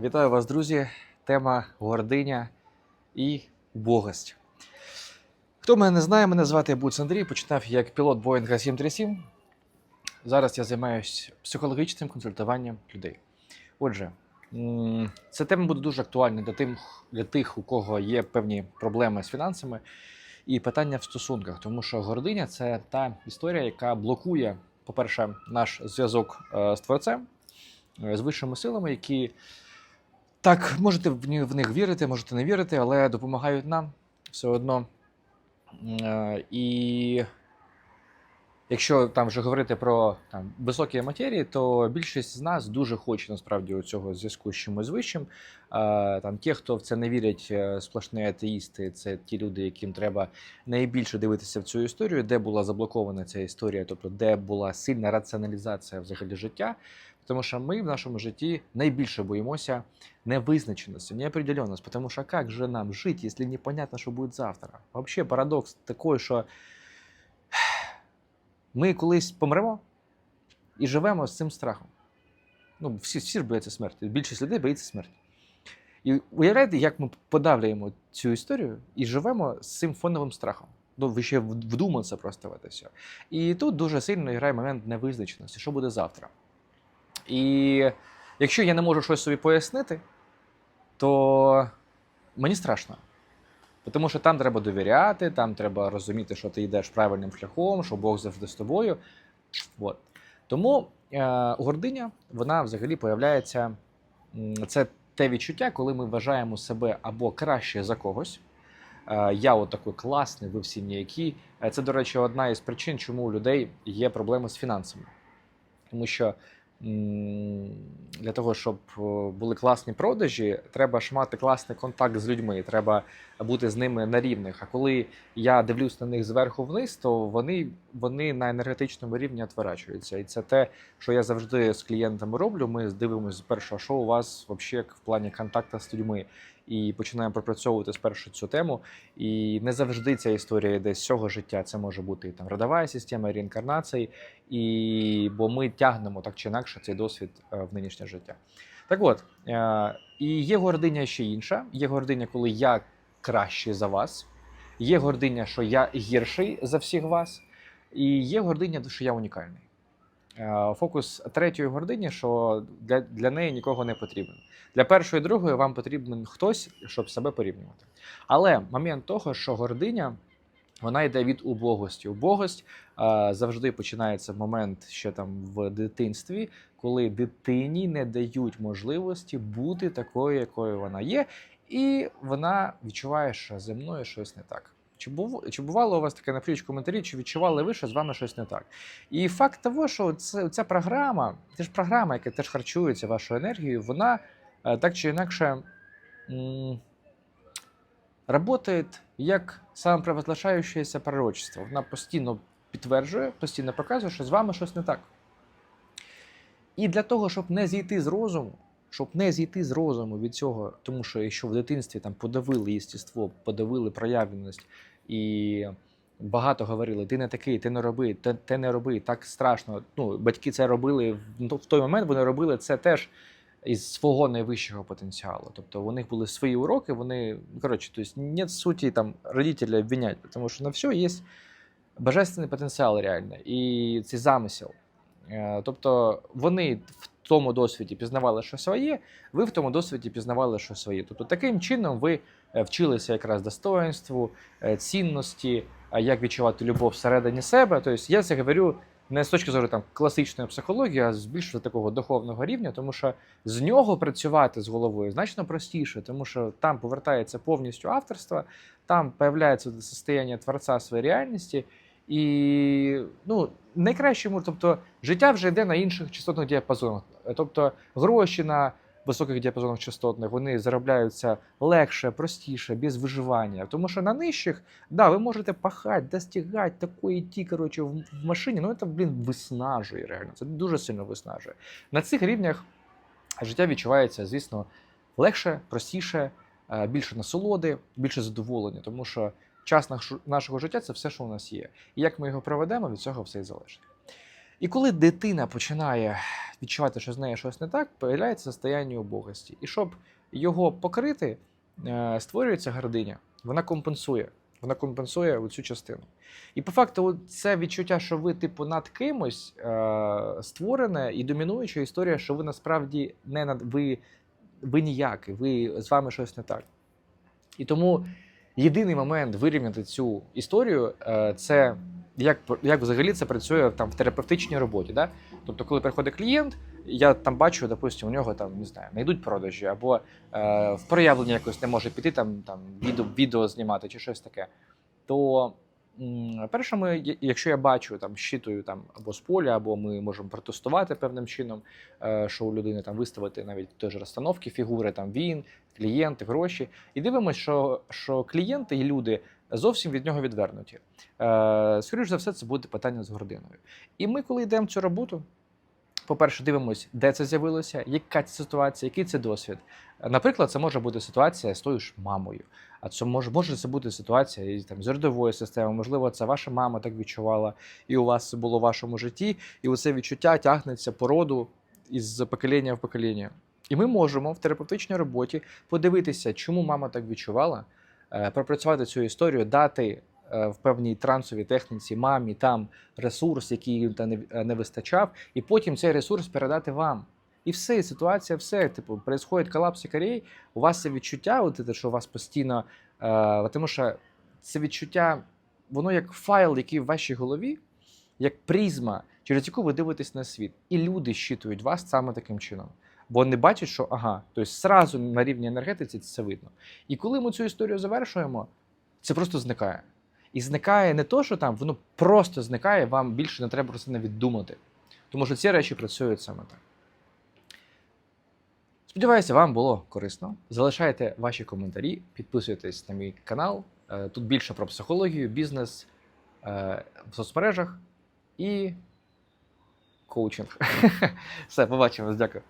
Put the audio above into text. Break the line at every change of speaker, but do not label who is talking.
Вітаю вас, друзі. Тема гординя і убогость. Хто мене не знає, мене звати Буц Андрій. Починав як пілот Боїнга 737. Зараз я займаюся психологічним консультуванням людей. Отже, ця тема буде дуже актуальна для, тим, для тих, у кого є певні проблеми з фінансами і питання в стосунках, тому що гординя це та історія, яка блокує, по-перше, наш зв'язок е, з творцем, е, з вищими силами, які так, можете в них вірити, можете не вірити, але допомагають нам все одно. Е, І якщо там вже говорити про там, високі матерії, то більшість з нас дуже хоче насправді цього зв'язку з чимось вищим. Там ті, хто в це не вірять, е, сплошні атеїсти, це ті люди, яким треба найбільше дивитися в цю історію, де була заблокована ця історія, тобто де була сильна раціоналізація взагалі життя. Тому що ми в нашому житті найбільше боїмося невизначенности, неопределенности. Потому что как же нам жить, если непонятно, что будет завтра? Вообще парадокс такой, що ми колись помремо і живемо з цим страхом. Ну, всі, всі ж бояться смерті. Більшість людей боїться смерті. І уявляєте, як ми подавлюємо цю історію і живемо з цим фоновим страхом. Ну, ви ще вдуматися просто в це все. І тут дуже сильно грає момент невизначеності, що буде завтра. І якщо я не можу щось собі пояснити, то мені страшно. Тому що там треба довіряти, там треба розуміти, що ти йдеш правильним шляхом, що Бог завжди з тобою. От. Тому е, гординя, вона взагалі появляється. Це те відчуття, коли ми вважаємо себе або краще за когось. Е, я от такий класний, ви всі ніякі. Е, Це, до речі, одна із причин, чому у людей є проблеми з фінансами. Тому що для того, щоб е, були класні продажі, треба ж мати класний контакт з людьми, треба бути з ними на рівних. А коли я дивлюсь на них зверху вниз, то вони, вони на енергетичному рівні отворачуються. І це те, що я завжди з клієнтами роблю. Ми дивимося перше, що у вас взагалі в плані контакту з людьми. І починаємо пропрацьовувати спершу цю тему. І не завжди ця історія йде з цього життя. Це може бути там родова система реінкарнації, і бо ми тягнемо так чи інакше цей досвід е, в нинішнє життя. Так от, е, і є гординя ще інша. Є гординя, коли я кращий за вас. Є гординя, що я гірший за всіх вас, і є гординя, що я унікальний. Е, Фокус третьої гордині, що для, для неї нікого не потрібен. Для першої і другої вам потрібен хтось, щоб себе порівнювати. Але момент того, що гординя вона йде від убогості. Убогость е, завжди починається в момент ще там в дитинстві, коли дитині не дають можливості бути такою, якою вона є, і вона відчуває, що зі мною щось не так. Чи був чи бувало у вас таке напишіть в коментарі, чи відчували ви, що з вами щось не так? І факт того, що це, ця програма, це ж програма, яка теж харчується вашою енергією, вона е, так чи інакше работает як самопровозглашаючеся пророчество. Вона постійно підтверджує, постійно показує, що з вами щось не так. І для того, щоб не зійти з розуму, щоб не зійти з розуму від цього, тому що якщо в дитинстві там подавили єстіство, подавили проявленість і багато говорили: ти не такий, ти не роби, ти, ти не роби, так страшно. Ну, батьки це робили в в той момент, вони робили це теж із свого найвищого потенціалу. Тобто у них були свої уроки, вони, ну, коротше, то есть нет суті там родителя обвинять, тому що на все є божественний потенціал реально і цей замисел. Е, Тобто вони в тому досвіді пізнавали, що своє, ви в тому досвіді пізнавали, що своє. Тобто таким чином ви вчилися якраз достоинству, е, цінності, а як відчувати любов всередині себе. Тобто я це говорю не з точки зору там класичної психології, а з більш такого духовного рівня, тому що з нього працювати з головою значно простіше, тому що там повертається повністю авторство, там появляється состояння творця своєї реальності. І ну, найкращому, тобто життя вже йде на інших частотних діапазонах. Тобто гроші на високих діапазонах частотних вони заробляються легше, простіше, без виживання. Тому що на нижчих, да, ви можете пахати, достигати, такої йти, коротше, в, машині, ну це, блін, виснажує реально. Це дуже сильно виснажує. На цих рівнях життя відчувається, звісно, легше, простіше, е, більше насолоди, більше задоволення, тому що час наш- нашого життя це все, що у нас є. І як ми його проведемо, від цього все і залежить. І коли дитина починає відчувати, що з нею щось не так, появляється состояння убогості. І щоб його покрити, е, створюється гординя. Вона компенсує. Вона компенсує цю частину. І по факту, це відчуття, що ви, типу, над кимось е, створене і домінуюча історія, що ви насправді не над ви, ви ніякий, ви з вами щось не так. І тому єдиний момент вирівняти цю історію е, це як, як взагалі це працює там в терапевтичній роботі. Да? Тобто, коли приходить клієнт, я там бачу, допустимо, у нього там не знаю, не йдуть продажі, або е, в проявлення якось не може піти там, там відео, відео знімати чи щось таке. То перше, ми, якщо я бачу там щитую там або з поля, або ми можемо протестувати певним чином, е, що у людини там виставити навіть той ж розстановки, фігури, там він, клієнти, гроші. І дивимося, що, що клієнти і люди зовсім від нього відвернуті. Е, скоріш за все, це буде питання з гординою. І ми, коли йдемо в цю роботу, по-перше, дивимося, де це з'явилося, яка це ситуація, який це досвід. Наприклад, це може бути ситуація з тою ж мамою. А це може, може це бути ситуація із там з родовою системою. Можливо, це ваша мама так відчувала, і у вас це було в вашому житті, і оце відчуття тягнеться по роду із покоління в покоління. І ми можемо в терапевтичній роботі подивитися, чому мама так відчувала, пропрацювати цю історію, дати е, в певній трансовій техніці мамі там ресурс, який їм е, не вистачав, і потім цей ресурс передати вам. І все, і ситуація, все, типу, происходить колапс якорей, у вас це відчуття, от це, що у вас постійно, е, тому що це відчуття, воно як файл, який в вашій голові, як призма, через яку ви дивитесь на світ. І люди щитують вас саме таким чином. Вони бачать, що ага, тобто зразу на рівні енергетиці це видно. І коли ми цю історію завершуємо, це просто зникає. І зникає не то, що там, воно просто зникає, вам більше не треба про це навіть думати. Тому що ці речі працюють саме так. Сподіваюся, вам було корисно. Залишайте ваші коментарі, підписуйтесь на мій канал. Е, Тут більше про психологію, бізнес е, в соцмережах і коучинг. Все, побачимось, дякую.